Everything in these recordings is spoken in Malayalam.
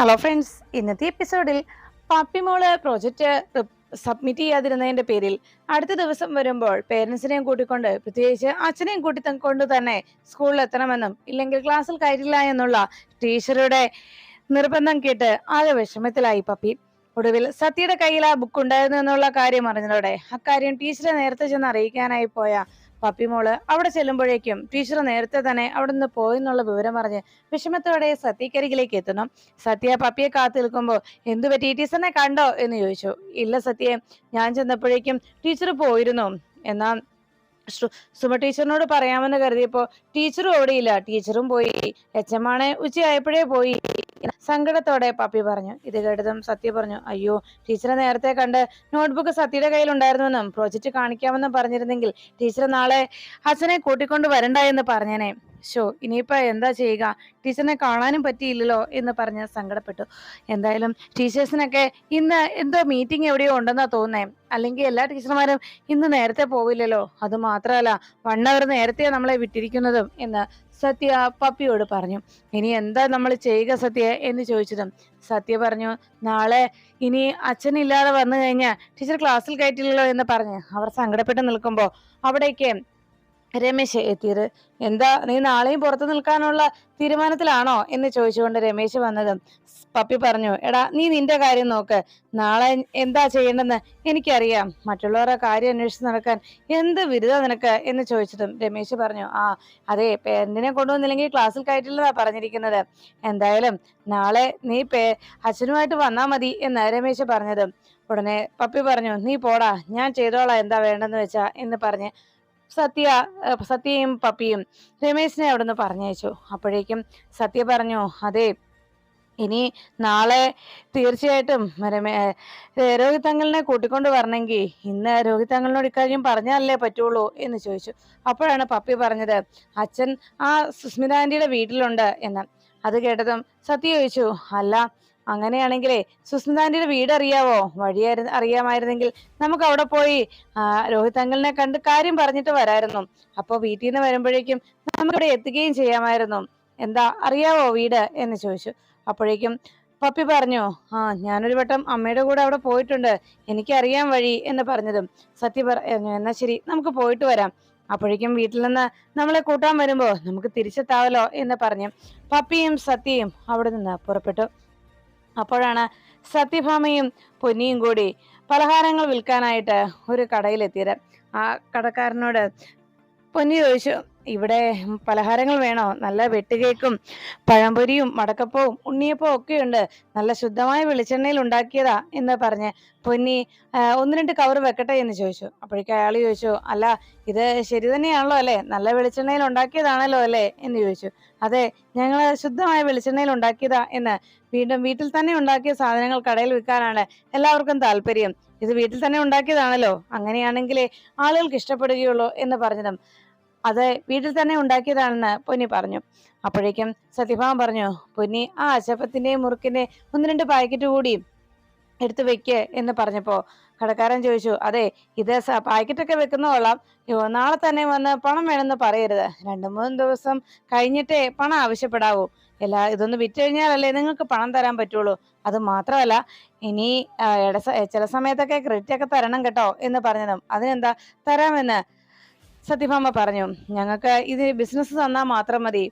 ഹലോ ഫ്രണ്ട്സ് ഇന്നത്തെ എപ്പിസോഡിൽ പപ്പിമോൾ പ്രോജക്റ്റ് സബ്മിറ്റ് ചെയ്യാതിരുന്നതിന്റെ പേരിൽ അടുത്ത ദിവസം വരുമ്പോൾ പേരൻസിനെയും കൂട്ടിക്കൊണ്ട് പ്രത്യേകിച്ച് അച്ഛനെയും കൂട്ടി കൊണ്ട് തന്നെ സ്കൂളിൽ എത്തണമെന്നും ഇല്ലെങ്കിൽ ക്ലാസ്സിൽ കയറ്റില്ല എന്നുള്ള ടീച്ചറുടെ നിർബന്ധം കേട്ട് ആകെ വിഷമത്തിലായി പപ്പി. ഒടുവിൽ സത്യയുടെ കയ്യിൽ ആ ബുക്ക് ഉണ്ടായിരുന്നു എന്നുള്ള കാര്യം അറിഞ്ഞതോടെ അക്കാര്യം ടീച്ചറെ നേരത്തെ ചെന്ന് അറിയിക്കാനായി പോയ പപ്പിമോൾ അവിടെ ചെല്ലുമ്പോഴേക്കും ടീച്ചർ നേരത്തെ തന്നെ അവിടെ നിന്ന് പോയെന്നുള്ള വിവരം പറഞ്ഞ് വിഷമത്തോടെ സത്യക്കരികിലേക്ക് എത്തുന്നു. സത്യ പപ്പിയെ കാത്തു നിൽക്കുമ്പോൾ എന്തു പറ്റി ടീച്ചറിനെ കണ്ടോ എന്ന് ചോദിച്ചു. ഇല്ല സത്യയെ ഞാൻ ചെന്നപ്പോഴേക്കും ടീച്ചർ പോയിരുന്നു. എന്നാ സുമ ടീച്ചറിനോട് പറയാമെന്ന് കരുതിയപ്പോ ടീച്ചറും ഓടിയില്ല. ടീച്ചറും പോയി. എച്ച് എം ആണെ ഉച്ചയായപ്പോഴേ പോയി. സങ്കടത്തോടെ പപ്പി പറഞ്ഞു ഇത് കേട്ടതും സത്യ പറഞ്ഞു അയ്യോ ടീച്ചറെ നേരത്തെ കണ്ട് നോട്ട്ബുക്ക് സത്യയുടെ കയ്യിലുണ്ടായിരുന്നുവെന്നും പ്രോജക്റ്റ് കാണിക്കാമെന്നും പറഞ്ഞിരുന്നെങ്കിൽ ടീച്ചർ നാളെ ഹസനെ കൂട്ടിക്കൊണ്ട് വരണ്ട എന്ന് പറഞ്ഞേനെ. ഷോ ഇനിയിപ്പോ എന്താ ചെയ്യുക? ടീച്ചറിനെ കാണാനും പറ്റിയില്ലല്ലോ? എന്ന് പറഞ്ഞ് സങ്കടപ്പെട്ടു. എന്തായാലും ടീച്ചേഴ്സിനൊക്കെ ഇന്ന് എന്തോ മീറ്റിംഗ് എവിടെയോ ഉണ്ടെന്നാ തോന്നേ അല്ലെങ്കിൽ എല്ലാ ടീച്ചർമാരും ഇന്ന് നേരത്തെ പോവില്ലല്ലോ. അത് മാത്രമല്ല വൺ അവർ നേരത്തെ നമ്മളെ വിട്ടിരിക്കുന്നതും എന്ന് സത്യ പപ്പിയോട് പറഞ്ഞു ഇനി എന്താ നമ്മൾ ചെയ്യുക സത്യ? എന്ന് ചോദിച്ചതും സത്യ പറഞ്ഞു നാളെ ഇനി അച്ഛനില്ലാതെ വന്നു കഴിഞ്ഞാൽ ടീച്ചർ ക്ലാസ്സിൽ കയറ്റില്ലല്ലോ എന്ന് പറഞ്ഞ് അവർ സങ്കടപ്പെട്ട് നിൽക്കുമ്പോൾ അവിടേക്ക് രമേശ് എത്തിയത്. എന്താ നീ നാളെയും പുറത്തു നിൽക്കാനുള്ള തീരുമാനത്തിലാണോ? എന്ന് ചോദിച്ചുകൊണ്ട് രമേശ് വന്നതും. പപ്പി പറഞ്ഞു എടാ നീ നിന്റെ കാര്യം നോക്ക്. നാളെ എന്താ ചെയ്യേണ്ടെന്ന് എനിക്കറിയാം. മറ്റുള്ളവരുടെ കാര്യം അന്വേഷിച്ച് നടക്കാൻ എന്ത് ബിരുദ നിനക്ക്? എന്ന് ചോദിച്ചതും രമേശ് പറഞ്ഞു ആ അതെ പേരന്റിനെ കൊണ്ടുവന്നില്ലെങ്കിൽ ക്ലാസ്സിൽ കയറ്റില്ലെന്നാ പറഞ്ഞിരിക്കുന്നത്. എന്തായാലും നാളെ നീ പേ അച്ഛനുമായിട്ട് വന്നാൽ മതി എന്ന് രമേശ് പറഞ്ഞതും. ഉടനെ പപ്പി പറഞ്ഞു നീ പോടാ ഞാൻ ചെയ്തോളാം എന്താ വേണ്ടെന്ന് വെച്ചാ എന്ന് പറഞ്ഞ് സത്യ സത്യയും പപ്പിയും രമേശിനെ അവിടുന്ന് പറഞ്ഞയച്ചു. അപ്പോഴേക്കും സത്യ പറഞ്ഞു അതെ ഇനി നാളെ തീർച്ചയായിട്ടും രോഹിത് തങ്ങളിനെ കൂട്ടിക്കൊണ്ട് വരണമെങ്കിൽ ഇന്ന് രോഹിത് തങ്ങളിനോട് ഇക്കാര്യം പറഞ്ഞാലേ പറ്റുള്ളൂ എന്ന് ചോദിച്ചു. അപ്പോഴാണ് പപ്പി പറഞ്ഞത് അച്ഛൻ ആ സുസ്മിത ആന്റിയുടെ വീട്ടിലുണ്ട് എന്ന്. അത് കേട്ടതും സത്യ ചോദിച്ചു അല്ല അങ്ങനെയാണെങ്കിലേ സുസ്മിതാന്റെ വീട് അറിയാവോ വഴി അറിയാമായിരുന്നെങ്കിൽ നമുക്ക് അവിടെ പോയി രോഹിത് അങ്കിളിനെ കണ്ട് കാര്യം പറഞ്ഞിട്ട് വരായിരുന്നു. അപ്പൊ വീട്ടിൽ നിന്ന് വരുമ്പോഴേക്കും നമുക്ക് ഇവിടെ എത്തുകയും ചെയ്യാമായിരുന്നു. എന്താ അറിയാവോ വീട്? എന്ന് ചോദിച്ചു. അപ്പോഴേക്കും പപ്പി പറഞ്ഞു ആ ഞാനൊരു വട്ടം അമ്മയുടെ കൂടെ അവിടെ പോയിട്ടുണ്ട്. എനിക്കറിയാൻ വഴി എന്ന് പറഞ്ഞതും. സത്യ പറഞ്ഞു എന്നാ ശരി നമുക്ക് പോയിട്ട് വരാം. അപ്പോഴേക്കും വീട്ടിൽ നിന്ന് നമ്മളെ കൂട്ടാൻ വരുമ്പോ നമുക്ക് തിരിച്ചെത്താവല്ലോ എന്ന് പറഞ്ഞു പപ്പിയും സത്യയും അവിടെ നിന്ന് പുറപ്പെട്ടു. അപ്പോഴാണ് സത്യഭാമയും പൊന്നിയും കൂടി പലഹാരങ്ങൾ വിൽക്കാനായിട്ട് ഒരു കടയിലെത്തിയത്. ആ കടക്കാരനോട് പൊന്നി ചോദിച്ചു ഇവിടെ പലഹാരങ്ങൾ വേണോ? നല്ല വെട്ടുകേക്കും പഴംപൊരിയും മടക്കപ്പവും ഉണ്ണിയപ്പവും ഒക്കെ ഉണ്ട് നല്ല ശുദ്ധമായ വെളിച്ചെണ്ണയിൽ ഉണ്ടാക്കിയതാ എന്ന് പറഞ്ഞ് പൊന്നി ഒന്ന് രണ്ട് കവർ വെക്കട്ടെ എന്ന് ചോദിച്ചു. അപ്പോഴേക്കും അയാൾ ചോദിച്ചു അല്ല ഇത് ശരി തന്നെയാണല്ലോ അല്ലേ? നല്ല വെളിച്ചെണ്ണയിൽ ഉണ്ടാക്കിയതാണല്ലോ അല്ലേ? എന്ന് ചോദിച്ചു. അതെ ഞങ്ങൾ ശുദ്ധമായ വെളിച്ചെണ്ണയിൽ ഉണ്ടാക്കിയതാ എന്ന്. വീണ്ടും വീട്ടിൽ തന്നെ ഉണ്ടാക്കിയ സാധനങ്ങൾ കടയിൽ വിൽക്കാനാണ് എല്ലാവർക്കും താല്പര്യം. ഇത് വീട്ടിൽ തന്നെ ഉണ്ടാക്കിയതാണല്ലോ. അങ്ങനെയാണെങ്കിലേ ആളുകൾക്ക് ഇഷ്ടപ്പെടുകയുള്ളൂ എന്ന് പറഞ്ഞതും. അത് വീട്ടിൽ തന്നെ ഉണ്ടാക്കിയതാണെന്ന് പൊന്നി പറഞ്ഞു. അപ്പോഴേക്കും സത്യഭാമ പറഞ്ഞു പൊന്നി ആ അശപ്പത്തിന്റെയും മുറുക്കിന്റെ ഒന്ന് രണ്ട് പാക്കറ്റ് കൂടി എടുത്തു വെക്ക് എന്ന് പറഞ്ഞപ്പോ കടക്കാരൻ ചോദിച്ചു അതെ ഇത് പാക്കറ്റൊക്കെ വെക്കുന്ന നാളെ തന്നെ വന്ന് പണം വേണമെന്ന് പറയരുത്. രണ്ടു മൂന്ന് ദിവസം കഴിഞ്ഞിട്ടേ പണം ആവശ്യപ്പെടാവൂ. എല്ലാ ഇതൊന്ന് വിറ്റ് കഴിഞ്ഞാലല്ലേ നിങ്ങൾക്ക് പണം തരാൻ പറ്റുള്ളൂ. അത് മാത്രമല്ല ഇനി ചില സമയത്തൊക്കെ ക്രെഡിറ്റ് ഒക്കെ തരണം കേട്ടോ എന്ന് പറഞ്ഞതും. അതിനെന്താ തരാമെന്ന് സത്യഭാമ പറഞ്ഞു. ഞങ്ങൾക്ക് ഇത് ബിസിനസ് തന്നാൽ മാത്രം മതി.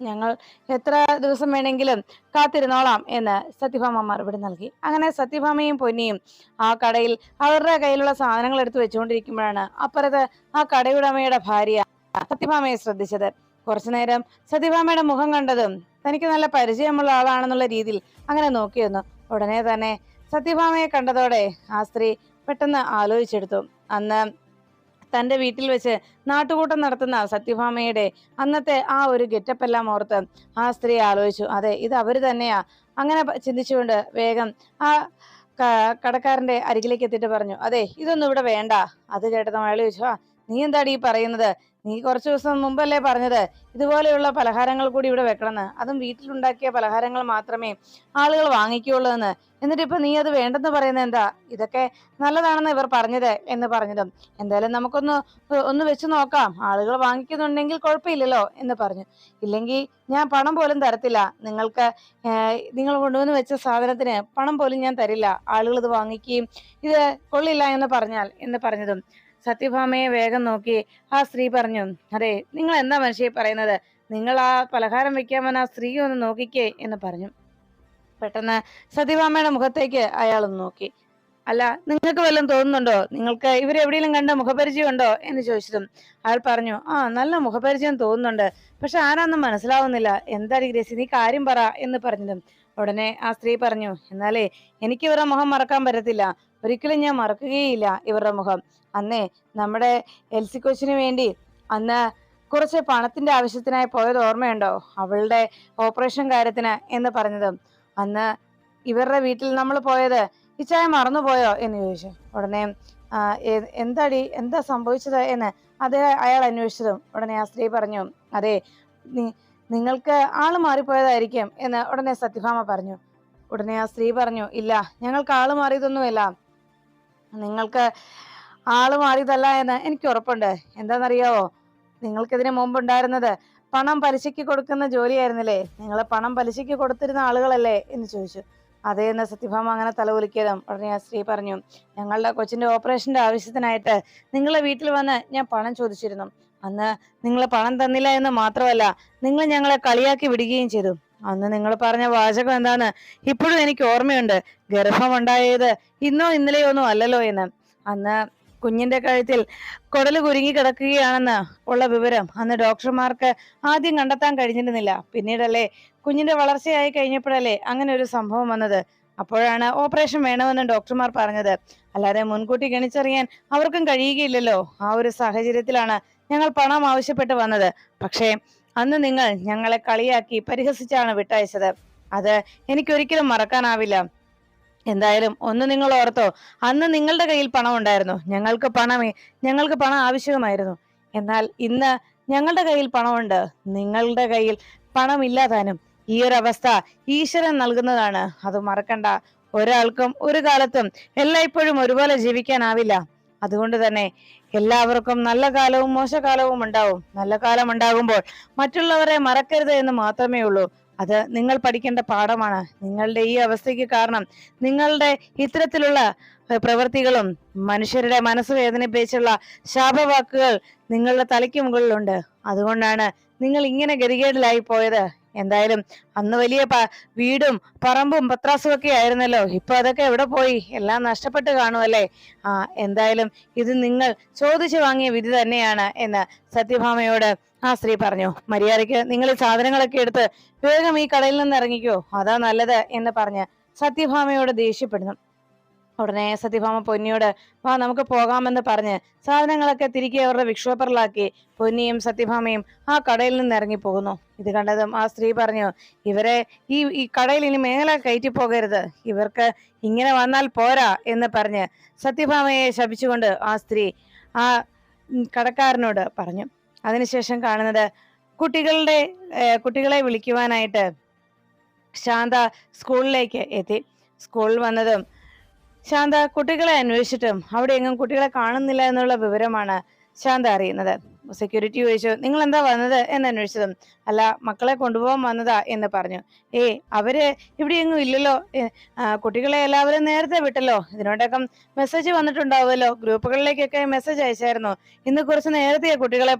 ഞങ്ങൾ എത്ര ദിവസം വേണമെങ്കിലും കാത്തിരുന്നോളാം എന്ന് സത്യഭാമ മറുപടി നൽകി. അങ്ങനെ സത്യഭാമയും പൊന്നിയും ആ കടയിൽ അവരുടെ കയ്യിലുള്ള സാധനങ്ങൾ എടുത്തു വെച്ചുകൊണ്ടിരിക്കുമ്പോഴാണ് അപ്പുറത്ത് ആ കടയുടമയുടെ ഭാര്യ സത്യഭാമയെ ശ്രദ്ധിച്ചത്. കുറച്ചു നേരം സത്യഭാമയുടെ മുഖം കണ്ടതും തനിക്ക് നല്ല പരിചയമുള്ള ആളാണെന്നുള്ള രീതിയിൽ അങ്ങനെ നോക്കിയിരുന്നു ഉടനെ തന്നെ സത്യഭാമയെ കണ്ടതോടെ ആ സ്ത്രീ പെട്ടെന്ന് ആലോചിച്ചെടുത്തു. അന്ന് തന്റെ വീട്ടിൽ വെച്ച് നാട്ടുകൂട്ടം നടത്തുന്ന സത്യഭാമയുടെ അന്നത്തെ ആ ഒരു ഗെറ്റപ്പ് എല്ലാം ഓർത്ത് ആ സ്ത്രീ ആലോചിച്ചു അതെ ഇത് അവർ തന്നെയാ. അങ്ങനെ ചിന്തിച്ചുകൊണ്ട് വേഗം ആ കടക്കാരന്റെ അരികിലേക്ക് എത്തിയിട്ട് പറഞ്ഞു അതെ ഇതൊന്നും ഇവിടെ വേണ്ട. അത് കേട്ടതും അയാൾ ചോദിച്ചു ആ നീ എന്താടി ഈ പറയുന്നത്? നീ കുറച്ചു ദിവസം മുമ്പല്ലേ പറഞ്ഞത് ഇതുപോലെയുള്ള പലഹാരങ്ങൾ കൂടി ഇവിടെ വെക്കണമെന്ന്. അതും വീട്ടിലുണ്ടാക്കിയ പലഹാരങ്ങൾ മാത്രമേ ആളുകൾ വാങ്ങിക്കുകയുള്ളൂ എന്ന്. എന്നിട്ട് ഇപ്പൊ നീ അത് വേണ്ടെന്ന് പറയുന്നത് എന്താ? ഇതൊക്കെ നല്ലതാണെന്ന് ഇവർ പറഞ്ഞത് എന്ന് പറഞ്ഞതും. എന്തായാലും നമുക്കൊന്ന് ഒന്ന് വെച്ച് നോക്കാം. ആളുകൾ വാങ്ങിക്കുന്നുണ്ടെങ്കിൽ കുഴപ്പമില്ലല്ലോ എന്ന് പറഞ്ഞു. ഇല്ലെങ്കിൽ ഞാൻ പണം പോലും തരത്തില്ല. നിങ്ങൾക്ക് നിങ്ങൾ കൊണ്ടുവന്ന് വെച്ച സാധനത്തിന് പണം പോലും ഞാൻ തരില്ല. ആളുകൾ ഇത് വാങ്ങിക്കുകയും ഇത് കൊള്ളില്ല എന്ന് പറഞ്ഞാൽ എന്ന് പറഞ്ഞതും. സത്യഭാമയെ വേഗം നോക്കി ആ സ്ത്രീ പറഞ്ഞു അതെ നിങ്ങൾ എന്താ മനുഷ്യ പറയുന്നത്? നിങ്ങൾ ആ പലഹാരം വെക്കാമെന്ന് ആ സ്ത്രീ ഒന്ന് നോക്കിക്കേ എന്ന് പറഞ്ഞു. പെട്ടെന്ന് സത്യഭാമയുടെ മുഖത്തേക്ക് അയാൾ നോക്കി. അല്ല നിങ്ങൾക്ക് വല്ലതും തോന്നുന്നുണ്ടോ? നിങ്ങൾക്ക് ഇവരെവിടെയെങ്കിലും കണ്ട മുഖപരിചയം ഉണ്ടോ എന്ന് ചോദിച്ചതും അയാൾ പറഞ്ഞു ആ നല്ല മുഖപരിചയം തോന്നുന്നുണ്ട്. പക്ഷെ ആരാന്നും മനസ്സിലാവുന്നില്ല. എന്താ ഗ്രേസി നീ കാര്യം പറ എന്ന് പറഞ്ഞതും. ഉടനെ ആ സ്ത്രീ പറഞ്ഞു എന്നാലേ എനിക്ക് ഇവരുടെ മുഖം മറക്കാൻ പറ്റത്തില്ല. ഒരിക്കലും ഞാൻ മറക്കുകയില്ല ഇവരുടെ മുഖം. അന്നേ നമ്മുടെ എൽസി കൊച്ചിന് വേണ്ടി അന്ന് കുറച്ച് പണത്തിന്റെ ആവശ്യത്തിനായി പോയത് ഓർമ്മയുണ്ടോ? അവളുടെ ഓപ്പറേഷൻ കാര്യത്തിന് എന്ന് പറഞ്ഞതും. അന്ന് ഇവരുടെ വീട്ടിൽ നമ്മൾ പോയത് ഇച്ചായ മറന്നുപോയോ എന്ന് ചോദിച്ചു. ഉടനെ എന്താടി എന്താ സംഭവിച്ചത്? എന്ന് അദ്ദേഹം അയാൾ അന്വേഷിച്ചതും ഉടനെ ആ സ്ത്രീ പറഞ്ഞു അതെ നിങ്ങൾക്ക് ആൾ മാറിപ്പോയതായിരിക്കും എന്ന് ഉടനെ സത്യഭാമ പറഞ്ഞു. ഉടനെ ആ സ്ത്രീ പറഞ്ഞു ഇല്ല ഞങ്ങൾക്ക് ആൾ മാറിയതൊന്നുമില്ല. നിങ്ങൾക്ക് ആൾ മാറിയതല്ല എന്ന് എനിക്ക് ഉറപ്പുണ്ട്. എന്താണെന്നറിയാവോ? നിങ്ങൾക്കിതിനു മുമ്പ് ഉണ്ടായിരുന്നത് പണം പലിശയ്ക്ക് കൊടുക്കുന്ന ജോലിയായിരുന്നില്ലേ? നിങ്ങൾ പണം പലിശയ്ക്ക് കൊടുത്തിരുന്ന ആളുകളല്ലേ? എന്ന് ചോദിച്ചു. അതേ എന്ന് സത്യഭാമ അങ്ങനെ തലകുലിക്കതും ഉടനെ ആ സ്ത്രീ പറഞ്ഞു ഞങ്ങളുടെ കൊച്ചിന്റെ ഓപ്പറേഷന്റെ ആവശ്യത്തിനായിട്ട് നിങ്ങളെ വീട്ടിൽ വന്ന് ഞാൻ പണം ചോദിച്ചിരുന്നു. അന്ന് നിങ്ങൾ പണം തന്നില്ല എന്ന് മാത്രമല്ല നിങ്ങൾ ഞങ്ങളെ കളിയാക്കി വിടുകയും ചെയ്തു. അന്ന് നിങ്ങൾ പറഞ്ഞ വാചകം എന്താന്ന് ഇപ്പോഴും എനിക്ക് ഓർമ്മയുണ്ട്. ഗർഭമുണ്ടായത് ഇന്നോ ഇന്നലെയോ ഒന്നും അല്ലല്ലോ എന്ന്. അന്ന് കുഞ്ഞിന്റെ കഴുത്തിൽ കുടൽ കുരുങ്ങി കിടക്കുകയാണെന്ന് ഉള്ള വിവരം അന്ന് ഡോക്ടർമാർക്ക് ആദ്യം കണ്ടെത്താൻ കഴിഞ്ഞിരുന്നില്ല. പിന്നീടല്ലേ കുഞ്ഞിന്റെ വളർച്ചയായി കഴിഞ്ഞപ്പോഴല്ലേ അങ്ങനെ ഒരു സംഭവം വന്നത്. അപ്പോഴാണ് ഓപ്പറേഷൻ വേണമെന്ന് ഡോക്ടർമാർ പറഞ്ഞത്. അല്ലാതെ മുൻകൂട്ടി ഗണിച്ചറിയാൻ അവർക്കും കഴിയുകയില്ലല്ലോ. ആ ഒരു സാഹചര്യത്തിലാണ് ഞങ്ങൾ പണം ആവശ്യപ്പെട്ട് വന്നത്. പക്ഷേ അന്ന് നിങ്ങൾ ഞങ്ങളെ കളിയാക്കി പരിഹസിച്ചാണ് വിട്ടയച്ചത്. അത് എനിക്കൊരിക്കലും മറക്കാനാവില്ല. എന്തായാലും ഒന്ന് നിങ്ങൾ ഓർത്തോ അന്ന് നിങ്ങളുടെ കയ്യിൽ പണം ഉണ്ടായിരുന്നു. ഞങ്ങൾക്ക് പണമേ ഞങ്ങൾക്ക് പണം ആവശ്യമായിരുന്നു എന്നാൽ ഇന്ന് ഞങ്ങളുടെ കയ്യിൽ പണമുണ്ട്. നിങ്ങളുടെ കയ്യിൽ പണമില്ലാതാനും ഈ ഒരു അവസ്ഥ ഈശ്വരൻ നൽകുന്നതാണ്. അത് മറക്കണ്ട. ഒരാൾക്കും ഒരു കാലത്തും എല്ലായ്പ്പോഴും ഒരുപോലെ ജീവിക്കാനാവില്ല. അതുകൊണ്ട് തന്നെ എല്ലാവർക്കും നല്ല കാലവും മോശകാലവും ഉണ്ടാവും. നല്ല കാലം ഉണ്ടാകുമ്പോൾ മറ്റുള്ളവരെ മറക്കരുത് എന്ന് മാത്രമേ ഉള്ളൂ. അത് നിങ്ങൾ പഠിക്കേണ്ട പാഠമാണ്. നിങ്ങളുടെ ഈ അവസ്ഥയ്ക്ക് കാരണം നിങ്ങളുടെ ഇത്തരത്തിലുള്ള പ്രവൃത്തികളും മനുഷ്യരുടെ മനസ്സ് വേദനിപ്പിച്ചുള്ള ശാപവാക്കുകൾ നിങ്ങളുടെ തലയ്ക്ക് മുകളിലുണ്ട്. അതുകൊണ്ടാണ് നിങ്ങൾ ഇങ്ങനെ ഗതികേടിലായി പോയത്. എന്തായാലും അന്ന് വലിയ വീടും പറമ്പും പത്രാസും ഒക്കെ ആയിരുന്നല്ലോ. ഇപ്പൊ അതൊക്കെ എവിടെ പോയി? എല്ലാം നഷ്ടപ്പെട്ട് കാണുമല്ലേ ആ എന്തായാലും ഇത് നിങ്ങൾ ചോദിച്ചു വാങ്ങിയ വിധി തന്നെയാണ് എന്ന് സത്യഭാമയോട് ആ സ്ത്രീ പറഞ്ഞു. മര്യാദയ്ക്ക് നിങ്ങൾ സാധനങ്ങളൊക്കെ എടുത്ത് വേഗം ഈ കടയിൽ നിന്ന് ഇറങ്ങിക്കോ. അതാ നല്ലത് എന്ന് പറഞ്ഞ് സത്യഭാമയോട് ദേഷ്യപ്പെടുന്നു. ഉടനെ സത്യഭാമ പൊന്നിയോട് വാ നമുക്ക് പോകാമെന്ന് പറഞ്ഞ് സാധനങ്ങളൊക്കെ തിരികെ അവരുടെ വിക്ഷോപ്പറിലാക്കി പൊന്നിയും സത്യഭാമയും ആ കടയിൽ നിന്ന് ഇറങ്ങി പോകുന്നു ഇത് കണ്ടതും ആ സ്ത്രീ പറഞ്ഞു ഇവരെ ഈ ഈ കടയിൽ ഇനി മേലെ കയറ്റി പോകരുത്. ഇവർക്ക് ഇങ്ങനെ വന്നാൽ പോരാ എന്ന് പറഞ്ഞ് സത്യഭാമയെ ശപിച്ചുകൊണ്ട് ആ സ്ത്രീ ആ കടക്കാരനോട് പറഞ്ഞു. അതിനുശേഷം കാണുന്നത് കുട്ടികളുടെ കുട്ടികളെ വിളിക്കുവാനായിട്ട് ശാന്ത സ്കൂളിലേക്ക് എത്തി. സ്കൂളിൽ വന്നതും ശാന്ത കുട്ടികളെ അന്വേഷിച്ചിട്ടും അവിടെ എങ്ങും കുട്ടികളെ കാണുന്നില്ല എന്നുള്ള വിവരമാണ് ശാന്ത അറിയുന്നത്. സെക്യൂരിറ്റി ചോദിച്ചു നിങ്ങൾ എന്താ വന്നത്? എന്ന് അന്വേഷിച്ചതും അല്ല മക്കളെ കൊണ്ടുപോകാൻ വന്നതാ എന്ന് പറഞ്ഞു. ഏ അവർ ഇവിടെ എങ്ങും ഇല്ലല്ലോ? കുട്ടികളെ എല്ലാവരും നേരത്തെ വിട്ടല്ലോ? ഇതിനോടൊക്കെ മെസ്സേജ് വന്നിട്ടുണ്ടാവുമല്ലോ? ഗ്രൂപ്പുകളിലേക്കൊക്കെ മെസ്സേജ് അയച്ചായിരുന്നു. ഇന്ന് കുറച്ച് നേരത്തെ കുട്ടികളെ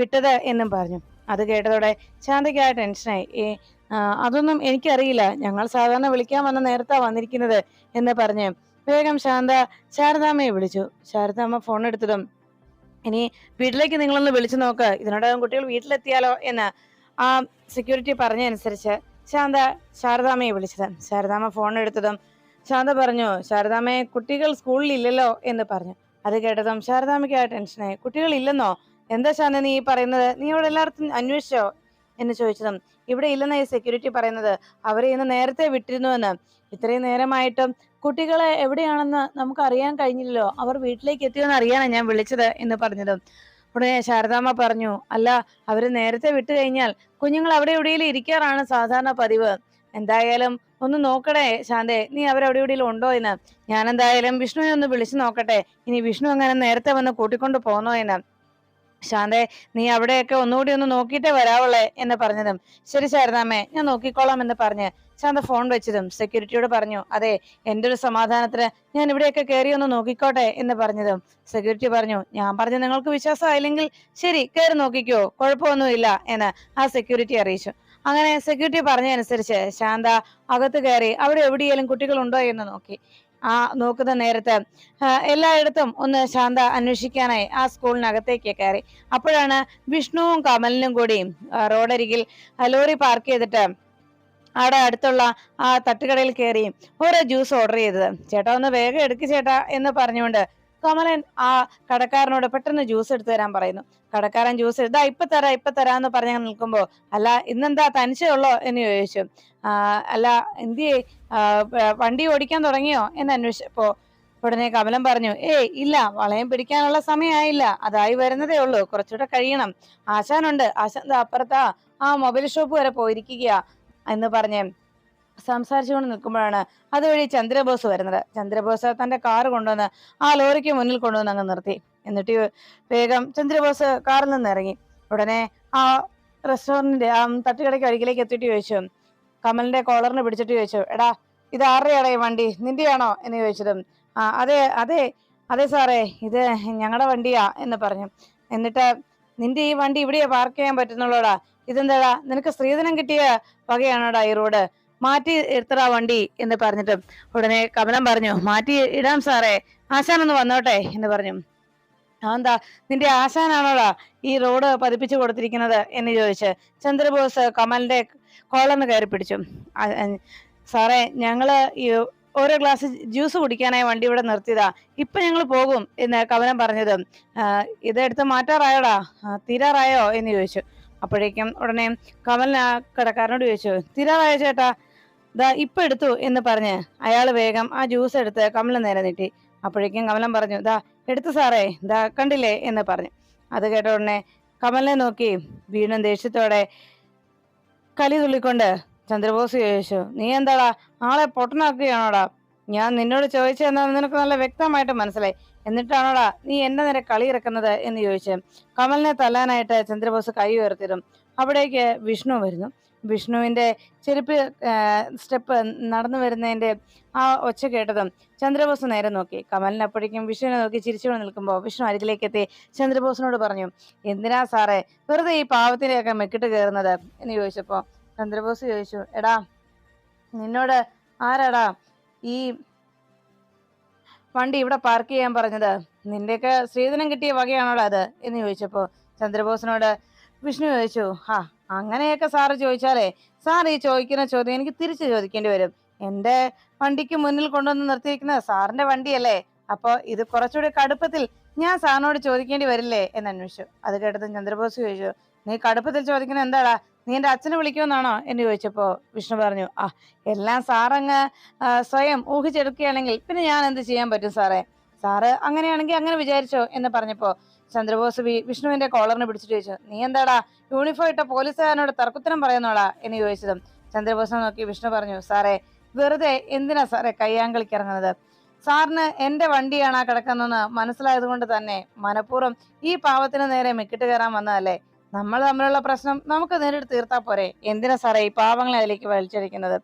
വിട്ടത് എന്നും പറഞ്ഞു. അത് കേട്ടതോടെ ശാന്തയ്ക്ക് ആ ടെൻഷനായി ഏ അതൊന്നും എനിക്കറിയില്ല. ഞങ്ങൾ സാധാരണ വിളിക്കാൻ വന്ന നേരത്താ വന്നിരിക്കുന്നത് എന്ന് പറഞ്ഞ്. വേഗം ശാന്ത ശാരദാമ്മയെ വിളിച്ചു. ശാരദാമ്മ ഫോൺ എടുത്തതും ഇനി വീട്ടിലേക്ക് നിങ്ങളൊന്ന് വിളിച്ചു നോക്ക്. ഇതിനോടകം കുട്ടികൾ വീട്ടിലെത്തിയാലോ എന്ന്. ആ സെക്യൂരിറ്റി പറഞ്ഞനുസരിച്ച് ശാന്ത ശാരദാമ്മയെ വിളിച്ചത്. ശാരദാമ്മ ഫോൺ എടുത്തതും ശാന്ത പറഞ്ഞു ശാരദാമ്മയെ കുട്ടികൾ സ്കൂളിൽ ഇല്ലല്ലോ എന്ന് പറഞ്ഞു. അത് കേട്ടതും ശാരദാമ്മയ്ക്ക് ആ ടെൻഷനായി കുട്ടികൾ ഇല്ലെന്നോ എന്താ ശാന്ത നീ പറയുന്നത്? നീ അവിടെ എല്ലായിടത്തും അന്വേഷിച്ചോ? എന്ന് ചോദിച്ചതും ഇവിടെ ഇല്ലെന്ന ഈ സെക്യൂരിറ്റി പറയുന്നത്. അവരെ ഇന്ന് നേരത്തെ വിട്ടിരുന്നുവെന്ന് ഇത്രയും നേരമായിട്ടും കുട്ടികളെ എവിടെയാണെന്ന് നമുക്ക് അറിയാൻ കഴിഞ്ഞില്ലല്ലോ. അവർ വീട്ടിലേക്ക് എത്തിയോന്ന് അറിയാനാണ് ഞാൻ വിളിച്ചത് എന്ന് പറഞ്ഞതും. ഉടനെ ശാരദാമ്മ പറഞ്ഞു അല്ല അവർ നേരത്തെ വിട്ടു കഴിഞ്ഞാൽ കുഞ്ഞുങ്ങൾ അവിടെ എവിടെയെങ്കിലും ഇരിക്കാറാണ് സാധാരണ പതിവ്. എന്തായാലും ഒന്ന് നോക്കണേ ശാന്തേ നീ അവരവിടെ എവിടെയെങ്കിലും ഉണ്ടോ എന്ന്. ഞാൻ എന്തായാലും വിഷ്ണുവിനെ ഒന്ന് വിളിച്ചു നോക്കട്ടെ. ഇനി വിഷ്ണു അങ്ങനെ നേരത്തെ വന്ന് കൂട്ടിക്കൊണ്ട് പോന്നോ എന്ന്. ശാന്തേ നീ അവിടെയൊക്കെ ഒന്നുകൂടി ഒന്ന് നോക്കിയിട്ടേ വരാവുള്ളേ എന്ന് പറഞ്ഞതും. ശരി ശാരദാമ്മേ ഞാൻ നോക്കിക്കോളാം എന്ന് പറഞ്ഞ് ശാന്ത ഫോൺ വെച്ചതും സെക്യൂരിറ്റിയോട് പറഞ്ഞു അതെ എന്റെ ഒരു സമാധാനത്തിന് ഞാൻ ഇവിടെയൊക്കെ കയറി ഒന്ന് നോക്കിക്കോട്ടെ എന്ന് പറഞ്ഞതും. സെക്യൂരിറ്റി പറഞ്ഞു ഞാൻ പറഞ്ഞു നിങ്ങൾക്ക് വിശ്വാസമായില്ലെങ്കിൽ ശരി കയറി നോക്കിക്കോ കുഴപ്പമൊന്നുമില്ല എന്ന് ആ സെക്യൂരിറ്റി അറിയിച്ചു. അങ്ങനെ സെക്യൂരിറ്റി പറഞ്ഞതനുസരിച്ച് ശാന്ത അകത്ത് കയറി അവിടെ എവിടെയെങ്കിലും കുട്ടികളുണ്ടോ? എന്ന് നോക്കി. ആ നോക്കുന്ന നേരത്ത് എല്ലായിടത്തും ഒന്ന് ശാന്ത അന്വേഷിക്കാനായി ആ സ്കൂളിനകത്തേക്ക് കയറി. അപ്പോഴാണ് വിഷ്ണുവും കമലിനും കൂടി റോഡരികിൽ ലോറി പാർക്ക് ചെയ്തിട്ട് അവിടെ അടുത്തുള്ള ആ തട്ടുകടയിൽ കയറി ഓരോ ജ്യൂസ് ഓർഡർ ചെയ്തത്. ചേട്ടാ ഒന്ന് വേഗം എടുക്ക് ചേട്ടാ എന്ന് പറഞ്ഞുകൊണ്ട് കമലൻ ആ കടക്കാരനോട് പെട്ടെന്ന് ജ്യൂസ് എടുത്തു തരാൻ പറയുന്നു. കടക്കാരൻ ജ്യൂസ് എടുത്താ ഇപ്പൊ തരാ ഇപ്പൊ തരാന്ന് പറഞ്ഞ് നിൽക്കുമ്പോ അല്ല ഇന്നെന്താ തനിച്ചേ ഉള്ളോ? എന്ന് ചോദിച്ചു. അല്ല എന്തിയേ? വണ്ടി ഓടിക്കാൻ തുടങ്ങിയോ? എന്ന് അന്വേഷിച്ചപ്പോ ഉടനെ കമലൻ പറഞ്ഞു ഏയ് ഇല്ല വളയം പിടിക്കാനുള്ള സമയമായില്ല അതായി വരുന്നതേ ഉള്ളൂ കുറച്ചുകൂടെ കഴിയണം. ആശാനുണ്ട് ആശാന്താ അപ്പുറത്താ ആ മൊബൈൽ ഷോപ്പ് വരെ പോയിരിക്കുക എന്ന് പറഞ്ഞ് സംസാരിച്ചുകൊണ്ട് നിൽക്കുമ്പോഴാണ് അതുവഴി ചന്ദ്രബോസ് വരുന്നത്. ചന്ദ്രബോസ് തന്റെ കാറ് കൊണ്ടുവന്ന് ആ ലോറിക്ക് മുന്നിൽ കൊണ്ടുവന്ന് അങ്ങ് നിർത്തി. എന്നിട്ട് വേഗം ചന്ദ്രബോസ് കാറിൽ നിന്ന് ഇറങ്ങി. ഉടനെ ആ റെസ്റ്റോറന്റിന്റെ ആ തട്ടുകടയ്ക്ക് അരികിലേക്ക് എത്തിയിട്ട് ചോദിച്ചു. കമലിന്റെ കോളറിന് പിടിച്ചിട്ട് ചോദിച്ചു എടാ ഇത് ആരുടെയാടാ ഈ വണ്ടി? നിന്റെയാണോ? എന്ന് ചോദിച്ചതും ആ അതെ അതെ അതെ സാറേ ഇത് ഞങ്ങളുടെ വണ്ടിയാ എന്ന് പറഞ്ഞു. എന്നിട്ട് നിന്റെ ഈ വണ്ടി ഇവിടെയാ പാർക്ക് ചെയ്യാൻ പറ്റുന്നുള്ളൂടാ. ഇതെന്താടാ? നിനക്ക് സ്ത്രീധനം കിട്ടിയ വകയാണോടാ ഈ റോഡ് മാറ്റി എടുത്തടാ വണ്ടി എന്ന് പറഞ്ഞിട്ട് ഉടനെ കമലം പറഞ്ഞു മാറ്റി ഇടാം സാറേ ആശാനൊന്ന് വന്നോട്ടെ എന്ന് പറഞ്ഞു. അതെന്താ നിന്റെ ആശാനാണോടാ ഈ റോഡ് പതിപ്പിച്ചു കൊടുത്തിരിക്കുന്നത്? എന്ന് ചോദിച്ച് ചന്ദ്രബോസ് കമലിന്റെ കോളന്ന് കയറി പിടിച്ചു. സാറേ ഞങ്ങൾ ഈ ഓരോ ഗ്ലാസ് ജ്യൂസ് കുടിക്കാനായി വണ്ടി ഇവിടെ നിർത്തിയതാ. ഇപ്പൊ ഞങ്ങൾ പോകും എന്ന് കവനം പറഞ്ഞത്. ഇതെടുത്ത് മാറ്റാറായോടാ? തീരാറായോ? എന്ന് ചോദിച്ചു. അപ്പോഴേക്കും ഉടനെ കമലിന് കടക്കാരനോട് ചോദിച്ചു തീരാറായോ ചേട്ടാ? ദാ ഇപ്പൊ എടുത്തു എന്ന് പറഞ്ഞ് അയാൾ വേഗം ആ ജ്യൂസ് എടുത്ത് കമല നേരെ നീട്ടി. അപ്പോഴേക്കും കമലം പറഞ്ഞു ദാ എടുത്തു സാറേ ദാ കണ്ടില്ലേ? എന്ന് പറഞ്ഞു. അത് കേട്ട ഉടനെ കമലിനെ നോക്കി വീണ്ടും ദേഷ്യത്തോടെ കലി തുള്ളിക്കൊണ്ട് ചന്ദ്രബോസ് ചോദിച്ചു നീ എന്താടാ ആളെ പൊട്ടനാക്കുകയാണോടാ? ഞാൻ നിന്നോട് ചോദിച്ചതെന്നാന്ന് നിനക്ക് നല്ല വ്യക്തമായിട്ട് മനസ്സിലായി. എന്നിട്ടാണോടാ നീ എന്റെ നേരെ കളി ഇറക്കുന്നത്? എന്ന് ചോദിച്ച് കമലിനെ തല്ലാനായിട്ട് ചന്ദ്രബോസ് കൈ ഉയർത്തിടും അവിടേക്ക് വിഷ്ണു വരുന്നു. വിഷ്ണുവിന്റെ ചെരുപ്പ് സ്റ്റെപ്പ് നടന്നു വരുന്നതിന്റെ ആ ഒച്ച കേട്ടതും ചന്ദ്രബോസ് നേരെ നോക്കി. കമലിന് അപ്പോഴേക്കും വിഷ്ണുവിനെ നോക്കി ചിരിച്ചുകൊണ്ട് നിൽക്കുമ്പോൾ വിഷ്ണു അരികിലേക്ക് എത്തി. ചന്ദ്രബോസിനോട് പറഞ്ഞു എന്തിനാ സാറേ വെറുതെ ഈ പാവത്തിനെയൊക്കെ മെക്കിട്ട് കയറുന്നത്? എന്ന് ചോദിച്ചപ്പോ ചന്ദ്രബോസ് ചോദിച്ചു എടാ നിന്നോട് ആരാടാ ഈ വണ്ടി ഇവിടെ പാർക്ക് ചെയ്യാൻ പറഞ്ഞത്? നിന്റെയൊക്കെ സ്ത്രീധനം കിട്ടിയ വകയാണോടാ അത്? എന്ന് ചോദിച്ചപ്പോ ചന്ദ്രബോസിനോട് വിഷ്ണു ചോദിച്ചു ഹാ അങ്ങനെയൊക്കെ സാറ് ചോദിച്ചാലേ സാർ ഈ ചോദിക്കുന്ന ചോദ്യം എനിക്ക് തിരിച്ചു ചോദിക്കേണ്ടി വരും. എന്റെ വണ്ടിക്ക് മുന്നിൽ കൊണ്ടുവന്ന് നിർത്തിയിരിക്കുന്നത് സാറിന്റെ വണ്ടിയല്ലേ? അപ്പൊ ഇത് കുറച്ചുകൂടി കടുപ്പത്തിൽ ഞാൻ സാറിനോട് ചോദിക്കേണ്ടി വരില്ലേ എന്ന് അന്വേഷിച്ചു. അത് കേട്ടത് ചന്ദ്രബോസ് ചോദിച്ചു നീ കടുപ്പത്തിൽ ചോദിക്കുന്നത് എന്താടാ? നീ എന്റെ അച്ഛനെ വിളിക്കുമെന്നാണോ? എന്ന് ചോദിച്ചപ്പോ വിഷ്ണു പറഞ്ഞു ആ എല്ലാം സാറങ്ങ് സ്വയം ഊഹിച്ചെടുക്കുകയാണെങ്കിൽ പിന്നെ ഞാൻ എന്ത് ചെയ്യാൻ പറ്റും സാറേ സാറ് അങ്ങനെയാണെങ്കിൽ അങ്ങനെ വിചാരിച്ചോ എന്ന് പറഞ്ഞപ്പോ ചന്ദ്രബോസ് വിഷ്ണുവിന്റെ കോളറിന് പിടിച്ചിട്ട് ചോദിച്ചു നീ എന്താടാ യൂണിഫോം ഇട്ട പോലീസുകാരനോട് തർക്കുത്തരം പറയുന്നോടാ എന്ന് ചോദിച്ചതും ചന്ദ്രബോസിനെ നോക്കി വിഷ്ണു പറഞ്ഞു സാറേ വെറുതെ എന്തിനാ സാറേ കയ്യാങ്കളിക്ക് ഇറങ്ങുന്നത്? സാറിന് എന്റെ വണ്ടിയാണ് ആ കിടക്കുന്നതെന്ന് മനസ്സിലായത് കൊണ്ട് തന്നെ മനഃപൂർവം ഈ പാവത്തിന് നേരെ മെക്കിട്ട് കയറാൻ വന്നതല്ലേ? നമ്മൾ തമ്മിലുള്ള പ്രശ്നം നമുക്ക് നേരിട്ട് തീർത്താ പോരെ? എന്തിനാ സാറേ ഈ പാവങ്ങളെ അതിലേക്ക് വലിച്ചടിക്കുന്നത്?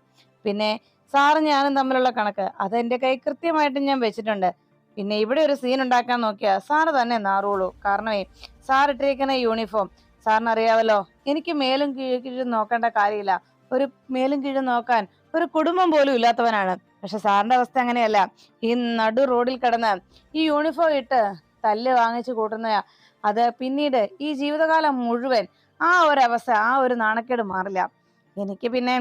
പിന്നെ സാറും ഞാനും തമ്മിലുള്ള കണക്ക് അത് എന്റെ കൈ കൃത്യമായിട്ട് ഞാൻ വെച്ചിട്ടുണ്ട്. പിന്നെ ഇവിടെ ഒരു സീൻ ഉണ്ടാക്കാൻ നോക്കിയാ സാറ് തന്നെ നാറുള്ളൂ കാരണമേ സാർ ഇട്ടിരിക്കുന്ന യൂണിഫോം സാറിന് അറിയാവല്ലോ എനിക്ക് മേലും കീഴും നോക്കേണ്ട കാര്യമില്ല. ഒരു മേലും കീഴും നോക്കാൻ ഒരു കുടുംബം പോലും ഇല്ലാത്തവനാണ്. പക്ഷെ സാറിന്റെ അവസ്ഥ അങ്ങനെയല്ല. ഈ നടു റോഡിൽ കിടന്ന് ഈ യൂണിഫോം ഇട്ട് തല്ല് വാങ്ങിച്ചു കൂട്ടുന്ന അത് പിന്നീട് ഈ ജീവിതകാലം മുഴുവൻ ആ ഒരു ആ ഒരു നാണക്കേട് മാറില്ല. എനിക്ക് പിന്നെ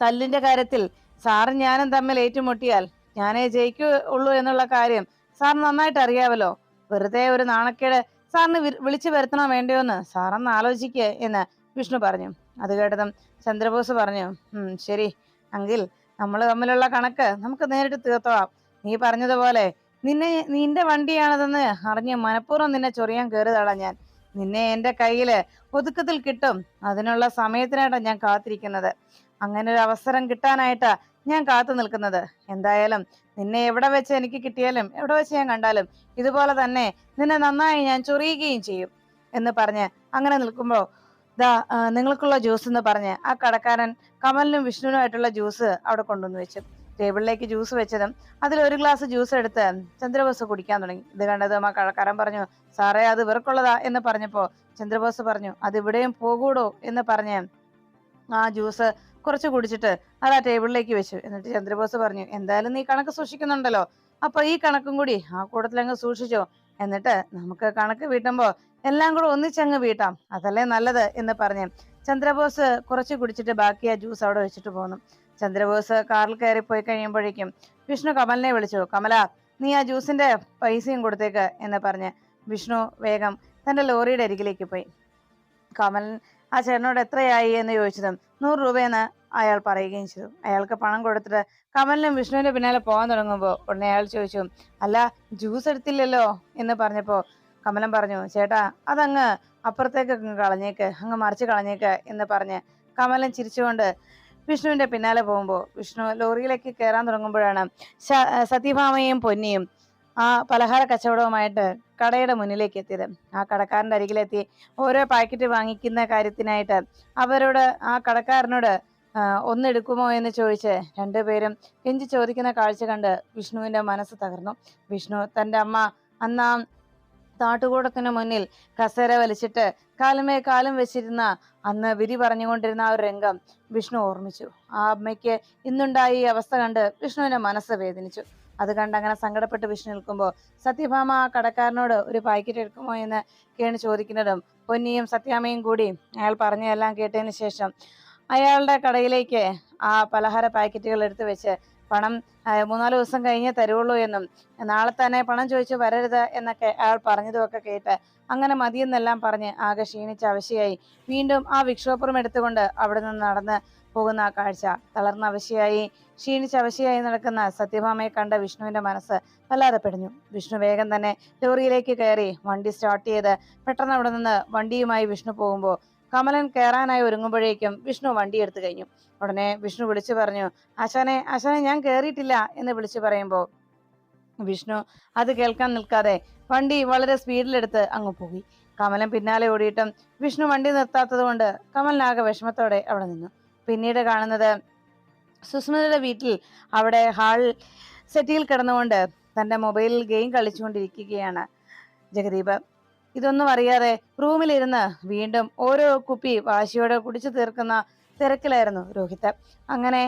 തല്ലിന്റെ കാര്യത്തിൽ സാറും ഞാനും തമ്മിൽ ഏറ്റുമുട്ടിയാൽ ഞാനേ ജയിക്കൂ ഉള്ളൂ എന്നുള്ള കാര്യം സാറിന് നന്നായിട്ട് അറിയാവല്ലോ. വെറുതെ ഒരു നാണക്കേട് സാറിന് വിളിച്ചു വരുത്തണോ വേണ്ടയോന്ന്? സാറൊന്ന് ആലോചിക്കുക എന്ന് വിഷ്ണു പറഞ്ഞു. അത് കേട്ടതും ചന്ദ്രബോസ് പറഞ്ഞു ശരി. അങ്കിൽ നമ്മൾ തമ്മിലുള്ള കണക്ക് നമുക്ക് നേരിട്ട് തീർത്തോളാം. നീ പറഞ്ഞതുപോലെ നിന്നെ നിന്റെ വണ്ടിയാണതെന്ന് അറിഞ്ഞ് മനഃപൂർവം നിന്നെ ചൊറിയാൻ കയറിയതാടാ ഞാൻ. നിന്നെ എന്റെ കയ്യിൽ ഒതുക്കത്തിൽ കിട്ടും. അതിനുള്ള സമയത്തിനായിട്ടാണ് ഞാൻ കാത്തിരിക്കുന്നത്. അങ്ങനെ ഒരു അവസരം കിട്ടാനായിട്ടാ ഞാൻ കാത്തു നിൽക്കുന്നത്. എന്തായാലും നിന്നെ എവിടെ വെച്ച് എനിക്ക് കിട്ടിയാലും എവിടെ വെച്ച് ഞാൻ കണ്ടാലും ഇതുപോലെ തന്നെ നിന്നെ നന്നായി ഞാൻ ചൊറിയുകയും ചെയ്യും എന്ന് പറഞ്ഞ് അങ്ങനെ നിൽക്കുമ്പോൾ ദാ നിങ്ങൾക്കുള്ള ജ്യൂസ് എന്ന് പറഞ്ഞ് ആ കടക്കാരൻ കമലിനും വിഷ്ണുവിനുമായിട്ടുള്ള ജ്യൂസ് അവിടെ കൊണ്ടുവന്ന് വെച്ചു. ടേബിളിലേക്ക് ജ്യൂസ് വെച്ചതും അതിൽ ഒരു ഗ്ലാസ് ജ്യൂസ് എടുത്ത് ചന്ദ്രബോസ് കുടിക്കാൻ തുടങ്ങി. ഇത് കണ്ടതും ആ കടക്കാരൻ പറഞ്ഞു സാറേ അത് ഇവർക്കുള്ളതാ എന്ന് പറഞ്ഞപ്പോൾ ചന്ദ്രബോസ് പറഞ്ഞു അത് ഇവിടെയും പോകൂടോ എന്ന് പറഞ്ഞ് ആ ജ്യൂസ് കുറച്ച് കുടിച്ചിട്ട് അത് ആ ടേബിളിലേക്ക് വെച്ചു. എന്നിട്ട് ചന്ദ്രബോസ് പറഞ്ഞു എന്തായാലും നീ കണക്ക് സൂക്ഷിക്കുന്നുണ്ടല്ലോ. അപ്പൊ ഈ കണക്കും കൂടി ആ കൂട്ടത്തിലങ്ങ് സൂക്ഷിച്ചോ. എന്നിട്ട് നമുക്ക് കണക്ക് വീട്ടുമ്പോ എല്ലാം കൂടെ ഒന്നിച്ചങ്ങ് വീട്ടാം. അതല്ലേ നല്ലത്? എന്ന് പറഞ്ഞ് ചന്ദ്രബോസ് കുറച്ച് കുടിച്ചിട്ട് ബാക്കി ആ ജ്യൂസ് അവിടെ വെച്ചിട്ട് പോന്നു. ചന്ദ്രബോസ് കാറിൽ കയറി പോയി കഴിയുമ്പോഴേക്കും വിഷ്ണു കമലിനെ വിളിച്ചു കമല നീ ആ ജ്യൂസിന്റെ പൈസയും കൊടുത്തേക്ക്. എന്ന് പറഞ്ഞ് വിഷ്ണു വേഗം തന്റെ ലോറിയുടെ അരികിലേക്ക് പോയി. കമൽ ആ ചേട്ടനോട് എത്രയായി എന്ന് ചോദിച്ചതും നൂറ് രൂപയെന്ന് അയാൾ പറയുകയും ചെയ്തു. അയാൾക്ക് പണം കൊടുത്തിട്ട് കമലിനും വിഷ്ണുവിന്റെ പിന്നാലെ പോകാൻ തുടങ്ങുമ്പോൾ ഉടനെ അയാൾ ചോദിച്ചു അല്ല ജ്യൂസ് എടുത്തില്ലല്ലോ? എന്ന് പറഞ്ഞപ്പോ കമലം പറഞ്ഞു ചേട്ടാ അതങ്ങ് അപ്പുറത്തേക്ക് കളഞ്ഞേക്ക് അങ്ങ് മറിച്ച് കളഞ്ഞേക്ക് എന്ന് പറഞ്ഞ് കമലൻ ചിരിച്ചുകൊണ്ട് വിഷ്ണുവിന്റെ പിന്നാലെ പോകുമ്പോൾ വിഷ്ണു ലോറിയിലേക്ക് കയറാൻ തുടങ്ങുമ്പോഴാണ് സത്യഭാമയും പൊന്നിയും ആ പലഹാര കച്ചവടവുമായിട്ട് കടയുടെ മുന്നിലേക്ക് എത്തിയത്. ആ കടക്കാരന്റെ അരികിലെത്തി ഓരോ പാക്കറ്റ് വാങ്ങിക്കുന്ന കാര്യത്തിനായിട്ട് അവരോട് ആ കടക്കാരനോട് ഒന്നെടുക്കുമോ എന്ന് ചോദിച്ച് രണ്ടുപേരും കെഞ്ചി ചോദിക്കുന്ന കാഴ്ച കണ്ട് വിഷ്ണുവിന്റെ മനസ്സ് തകർന്നു. വിഷ്ണു തന്റെ അമ്മ അന്നാ താട്ടുകൂടത്തിന് മുന്നിൽ കസേര വലിച്ചിട്ട് കാലമേ കാലം വെച്ചിരുന്ന അന്ന് വിരി പറഞ്ഞുകൊണ്ടിരുന്ന ആ ഒരു രംഗം വിഷ്ണു ഓർമ്മിച്ചു. ആ അമ്മയ്ക്ക് ഇന്നുണ്ടായ ഈ അവസ്ഥ കണ്ട് വിഷ്ണുവിന്റെ മനസ്സ് വേദനിച്ചു. അത് കണ്ട് അങ്ങനെ സങ്കടപ്പെട്ട് വിഷ്ണു നിൽക്കുമ്പോൾ സത്യഭാമ ആ കടക്കാരനോട് ഒരു പാക്കറ്റ് എടുക്കുമോ എന്ന് കേണ് ചോദിക്കുന്നതും പൊന്നിയും സത്യാമയും കൂടി അയാൾ പറഞ്ഞതെല്ലാം കേട്ടതിന് ശേഷം അയാളുടെ കടയിലേക്ക് ആ പലഹാര പാക്കറ്റുകൾ എടുത്തു വെച്ച് പണം മൂന്നാൽ ദിവസം കഴിഞ്ഞേ തരുള്ളൂ എന്നും നാളെ തന്നെ പണം ചോദിച്ചു വരരുത് എന്നൊക്കെ അയാൾ പറഞ്ഞതുമൊക്കെ കേട്ട് അങ്ങനെ മതിയെന്നെല്ലാം പറഞ്ഞ് ആകെ ക്ഷീണിച്ച് അവശയായി. വീണ്ടും ആ വിക്ഷോപ്പുറം എടുത്തുകൊണ്ട് അവിടെ നിന്ന് നടന്ന് പോകുന്ന ആ കാഴ്ച. തളർന്ന അവശയായി ക്ഷീണിച്ച അവശയായി നടക്കുന്ന സത്യഭാമയെ കണ്ട വിഷ്ണുവിന്റെ മനസ്സ് വല്ലാതെ പെടിഞ്ഞു. വിഷ്ണു വേഗം തന്നെ ലോറിയിലേക്ക് കയറി വണ്ടി സ്റ്റാർട്ട് ചെയ്ത് പെട്ടെന്ന് അവിടെ നിന്ന് വണ്ടിയുമായി വിഷ്ണു പോകുമ്പോൾ കമലൻ കയറാനായി ഒരുങ്ങുമ്പോഴേക്കും വിഷ്ണു വണ്ടി എടുത്തു കഴിഞ്ഞു. ഉടനെ വിഷ്ണു വിളിച്ചു പറഞ്ഞു ആശാനെ ആശാനെ ഞാൻ കയറിയിട്ടില്ല എന്ന് വിളിച്ചു പറയുമ്പോൾ വിഷ്ണു അത് കേൾക്കാൻ നിൽക്കാതെ വണ്ടി വളരെ സ്പീഡിലെടുത്ത് അങ്ങ് പോയി. കമലൻ പിന്നാലെ ഓടിയിട്ടും വിഷ്ണു വണ്ടി നിർത്താത്തത് കൊണ്ട് കമലിനാകെ വിഷമത്തോടെ അവിടെ നിന്നു. പിന്നീട് കാണുന്നത് സുസ്മിതയുടെ വീട്ടിൽ അവിടെ ഹാൾ സെറ്റിയിൽ കിടന്നുകൊണ്ട് തന്റെ മൊബൈലിൽ ഗെയിം കളിച്ചുകൊണ്ടിരിക്കുകയാണ് ജഗദീപ്. ഇതൊന്നും അറിയാതെ റൂമിലിരുന്ന് വീണ്ടും ഓരോ കുപ്പി വാശിയോടെ കുടിച്ചു തീർക്കുന്ന തിരക്കിലായിരുന്നു രോഹിത്. അങ്ങനെ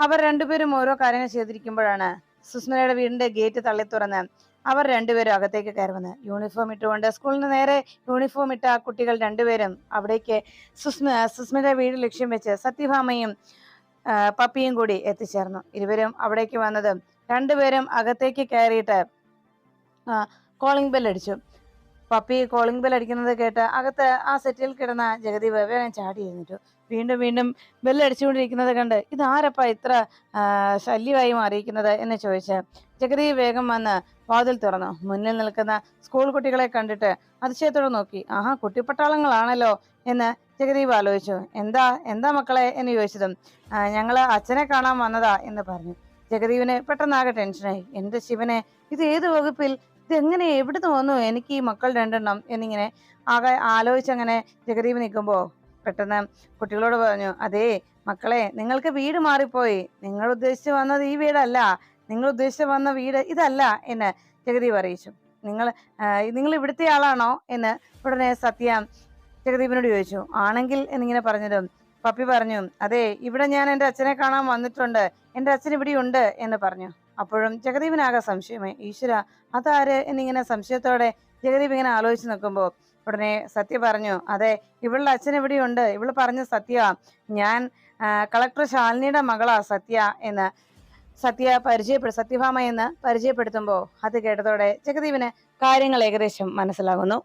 അവർ രണ്ടുപേരും ഓരോ കാര്യങ്ങൾ ചെയ്തിരിക്കുമ്പോഴാണ് സുസ്മിതയുടെ വീടിന്റെ ഗേറ്റ് തള്ളി തുറന്ന് അവർ രണ്ടുപേരും അകത്തേക്ക് കയറി വന്ന് യൂണിഫോം ഇട്ടുകൊണ്ട് സ്കൂളിന് നേരെ യൂണിഫോം ഇട്ട ആ കുട്ടികൾ രണ്ടുപേരും അവിടേക്ക് സുസ്മി സുസ്മിത വീട് ലക്ഷ്യം വെച്ച് സത്യഭാമയും പപ്പിയും കൂടി എത്തിച്ചേർന്നു. ഇരുവരും അവിടേക്ക് വന്നത് രണ്ടുപേരും അകത്തേക്ക് കയറിയിട്ട് കോളിംഗ് ബെൽ അടിച്ചു. പപ്പി കോളിംഗ് ബെൽ അടിക്കുന്നത് കേട്ട് അകത്ത് ആ സെറ്റിൽ കിടന്ന ജഗദീപ് വേഗം ചാടി എഴുന്നേറ്റു. വീണ്ടും വീണ്ടും ബെല്ലടിച്ചുകൊണ്ടിരിക്കുന്നത് കണ്ട് ഇതാരപ്പ ഇത്ര ശല്യമായി മാറിയിരിക്കുന്നത് എന്ന് ചോദിച്ച് ജഗദീപ് വേഗം വന്ന് വാതിൽ തുറന്നു. മുന്നിൽ നിൽക്കുന്ന സ്കൂൾ കുട്ടികളെ കണ്ടിട്ട് അതിശയത്തോടെ നോക്കി. ആഹാ കുട്ടിപ്പട്ടാളങ്ങളാണല്ലോ എന്ന് ജഗദീപ് ആലോചിച്ചു. എന്താ എന്താ മക്കളെ എന്ന് ചോദിച്ചതും ഞങ്ങൾ അച്ഛനെ കാണാൻ വന്നതാ എന്ന് പറഞ്ഞു. ജഗദീപിന് പെട്ടെന്നാകെ ടെൻഷനായി എന്റെ ശിവനെ ഇത് ഏത് വകുപ്പിൽ ഇത് എവിടെ വന്നു? എനിക്ക് ഈ മക്കൾ രണ്ടെണ്ണം എന്നിങ്ങനെ ആകെ ആലോചിച്ചങ്ങനെ ജഗദീപ് നിൽക്കുമ്പോൾ പെട്ടെന്ന് കുട്ടികളോട് പറഞ്ഞു അതേ മക്കളെ നിങ്ങൾക്ക് വീട് മാറിപ്പോയി. നിങ്ങൾ ഉദ്ദേശിച്ച് വന്നത് ഈ വീടല്ല. നിങ്ങൾ ഉദ്ദേശിച്ച് വന്ന വീട് ഇതല്ല എന്ന് ജഗദീപ് അറിയിച്ചു. നിങ്ങൾ നിങ്ങൾ ഇവിടുത്തെ ആളാണോ? എന്ന് ഉടനെ സത്യ ജഗദീപിനോട് ചോദിച്ചു. ആണെങ്കിൽ എന്നിങ്ങനെ പറഞ്ഞതും പപ്പി പറഞ്ഞു അതെ ഇവിടെ ഞാൻ എന്റെ അച്ഛനെ കാണാൻ വന്നിട്ടുണ്ട്. എന്റെ അച്ഛൻ ഇവിടെ ഉണ്ട് എന്ന് പറഞ്ഞു. അപ്പോഴും ജഗദീപിനാകെ സംശയമായി ഈശ്വര അതാര്? എന്നിങ്ങനെ സംശയത്തോടെ ജഗദീപ് ഇങ്ങനെ ആലോചിച്ച് നിൽക്കുമ്പോൾ ഉടനെ സത്യ പറഞ്ഞു അതെ ഇവളുടെ അച്ഛൻ എവിടെയുണ്ട് ഇവൾ പറഞ്ഞ സത്യ ഞാൻ കളക്ടർ ശാലിനിയുടെ മകളാ സത്യ എന്ന് സത്യ പരിചയപ്പെടു സത്യഭാമ എന്ന് പരിചയപ്പെടുത്തുമ്പോൾ അത് കേട്ടതോടെ ജഗദീപിന് കാര്യങ്ങൾ ഏകദേശം മനസ്സിലാകുന്നു.